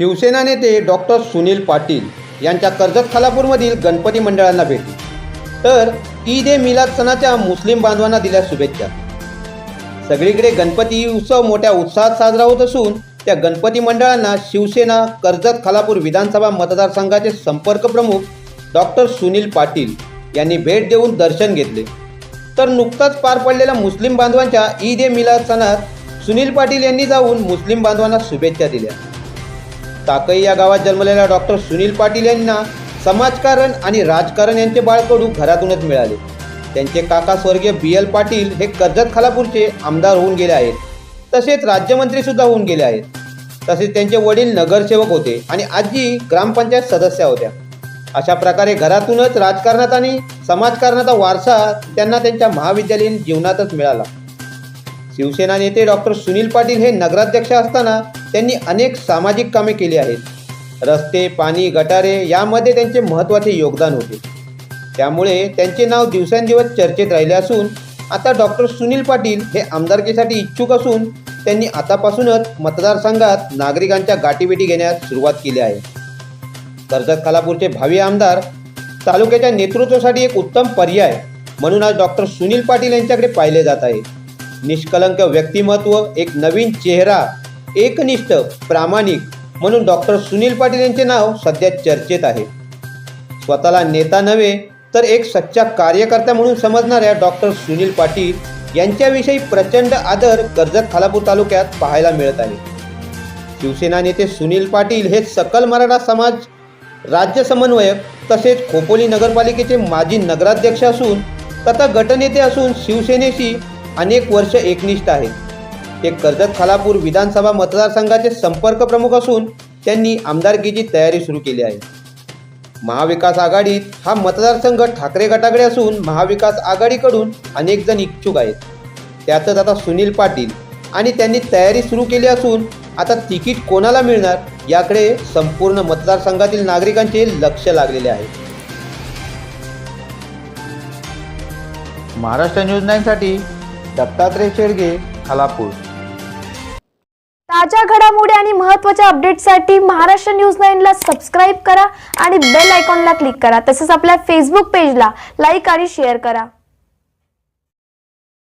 शिवसेना नेते डॉक्टर सुनील पाटील यांच्या कर्जत खालापूरमधील गणपती मंडळांना भेटली तर ईद ए मिलाद सणाच्या मुस्लिम बांधवांना दिल्या शुभेच्छा. सगळीकडे गणपती उत्सव मोठ्या उत्साहात साजरा होत असून त्या गणपती मंडळांना शिवसेना कर्जत खालापूर विधानसभा मतदारसंघाचे संपर्क प्रमुख डॉक्टर सुनील पाटील यांनी भेट देऊन दर्शन घेतले. तर नुकताच पार पडलेल्या मुस्लिम बांधवांच्या ईद ए मिलाद सणात सुनील पाटील यांनी जाऊन मुस्लिम बांधवांना शुभेच्छा दिल्या. ताकई या गावात जन्मलेल्या डॉक्टर सुनील पाटील यांना समाजकारण आणि राजकारण यांचे बाळकडू घरातूनच मिळाले. त्यांचे काका स्वर्गीय बी एल पाटील हे कर्जत खालापूरचे आमदार होऊन गेले आहेत. तसेच राज्यमंत्री सुद्धा होऊन गेले आहेत. तसेच त्यांचे वडील नगरसेवक होते आणि आजी ग्रामपंचायत सदस्या होत्या. अशा प्रकारे घरातूनच राजकारणात आणि समाजकारणाचा वारसा त्यांना त्यांच्या महाविद्यालयीन जीवनातच मिळाला. शिवसेना नेते डॉक्टर सुनील पाटील हे नगराध्यक्ष असताना त्यांनी अनेक सामाजिक कामे केली आहेत. रस्ते पाणी गटारे यामध्ये त्यांचे महत्त्वाचे योगदान होते. त्यामुळे त्यांचे नाव दिवसेंदिवस चर्चेत राहिले असून आता डॉक्टर सुनील पाटील हे आमदारकीसाठी इच्छुक असून त्यांनी आतापासूनच मतदारसंघात नागरिकांच्या गाठीभेटी घेण्यास सुरुवात केली आहे. कर्जत खालापूरचे भावी आमदार तालुक्याच्या नेतृत्वासाठी एक उत्तम पर्याय म्हणून आज डॉक्टर सुनील पाटील यांच्याकडे पाहिले जात आहे. निष्कलंक व्यक्तिमत्व एक नवीन चेहरा एकनिष्ठ प्रामाणिक म्हणून डॉक्टर सुनील पाटील यांचे नाव सध्या चर्चेत आहे. स्वतःला नेता नव्हे तर एक सच्चा कार्यकर्ता म्हणून समजणाऱ्या डॉक्टर सुनील पाटील यांच्याविषयी प्रचंड आदर कर्जत खालापूर तालुक्यात पाहायला मिळत आहे. शिवसेना नेते सुनील पाटील हे सकल मराठा समाज राज्य समन्वयक तसेच खोपोली नगरपालिकेचे माजी नगराध्यक्ष असून तथा गटनेते असून शिवसेनेशी अनेक वर्ष एकनिष्ठ आहेत. ते कर्जत खालापूर विधानसभा मतदारसंघाचे संपर्क प्रमुख असून त्यांनी आमदारकीची तयारी सुरू केली आहे. महाविकास आघाडीत हा मतदारसंघ ठाकरे गटाकडे असून महाविकास आघाडीकडून अनेक जण इच्छुक आहेत. त्यातच आता सुनील पाटील आणि त्यांनी तयारी सुरू केली असून आता तिकीट कोणाला मिळणार याकडे संपूर्ण मतदारसंघातील नागरिकांचे लक्ष लागलेले आहे. महाराष्ट्र न्यूज नाईनसाठी दत्तात्रय शेडगे खालापूर. ताज्या घडामोडी आणि महत्त्वाच्या अपडेटसाठी महाराष्ट्र न्यूज नाईनला सबस्क्राईब करा आणि बेल आयकॉनला क्लिक करा. तसंच आपल्या फेसबुक पेजला लाईक आणि शेअर करा.